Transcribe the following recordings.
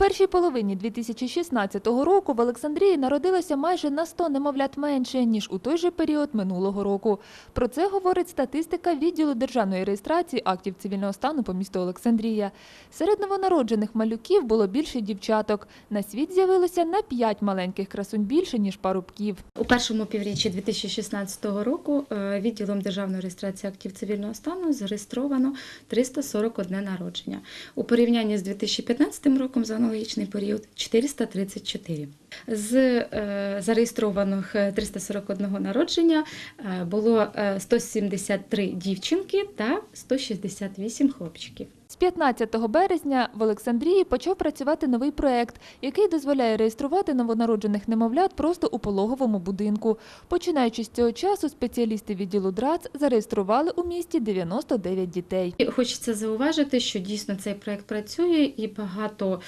першій половині 2016 року в Олександрії народилося майже на 100 немовлят менше, ніж у той же період минулого року. Про це говорить статистика відділу державної реєстрації актів цивільного стану по місту Олександрія. Серед новонароджених малюків було більше дівчаток. На світ з'явилося на 5 маленьких красунь більше, ніж парубків. У першому півріччі 2016 року е, відділом державної реєстрації актів цивільного стану зареєстровано 341 народження. У порівнянні з 2015 роком за аналогічний період 434. З е, зареєстрованих е, 341 народження е, було е, 173 дівчинки та 168 хлопчиків. З 15 березня в Олександрії почав працювати новий проект, який дозволяє реєструвати новонароджених немовлят просто у пологовому будинку. Починаючи з цього часу, спеціалісти відділу ДРАЦ зареєстрували у місті 99 дітей. Хочеться зауважити, що дійсно цей проект працює, і багато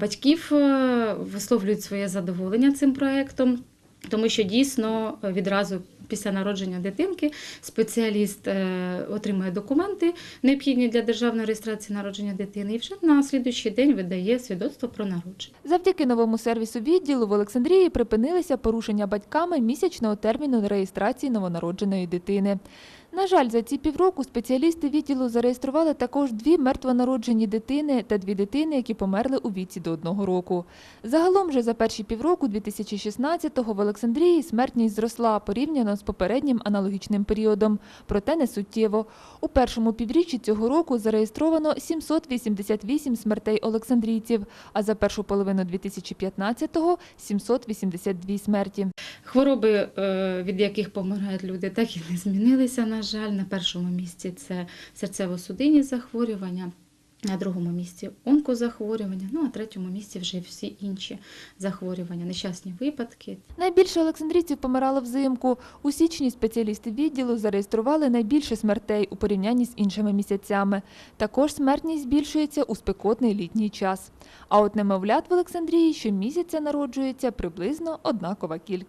батьків е, висловлюють своє задоволення цим проектом, тому що дійсно е, відразу. Після народження дитинки спеціаліст е, отримує документи, необхідні для державної реєстрації народження дитини, і вже на слідуючий день видає свідоцтво про народження. Завдяки новому сервісу відділу в Олександрії припинилися порушення батьками місячного терміну реєстрації новонародженої дитини. На жаль, за ці півроку спеціалісти відділу зареєстрували також дві мертвонароджені дитини та дві дитини, які померли у віці до одного року. Загалом же за перші півроку 2016-го в Олександрії смертність зросла порівняно з попереднім аналогічним періодом, проте не суттєво. У першому півріччі цього року зареєстровано 788 смертей олександрійців, а за першу половину 2015-го – 782 смерті. Хвороби, е, від яких помирають люди, так і не змінилися. На жаль, на першому місці це серцево-судинні захворювання. На другому місці онкозахворювання, ну а третьому місці вже всі інші захворювання, нещасні випадки. Найбільше олександрійців помирало взимку. У січні спеціалісти відділу зареєстрували найбільше смертей у порівнянні з іншими місяцями. Також смертність збільшується у спекотний літній час. А от немовлят в Олександрії щомісяця народжується приблизно однакова кількість.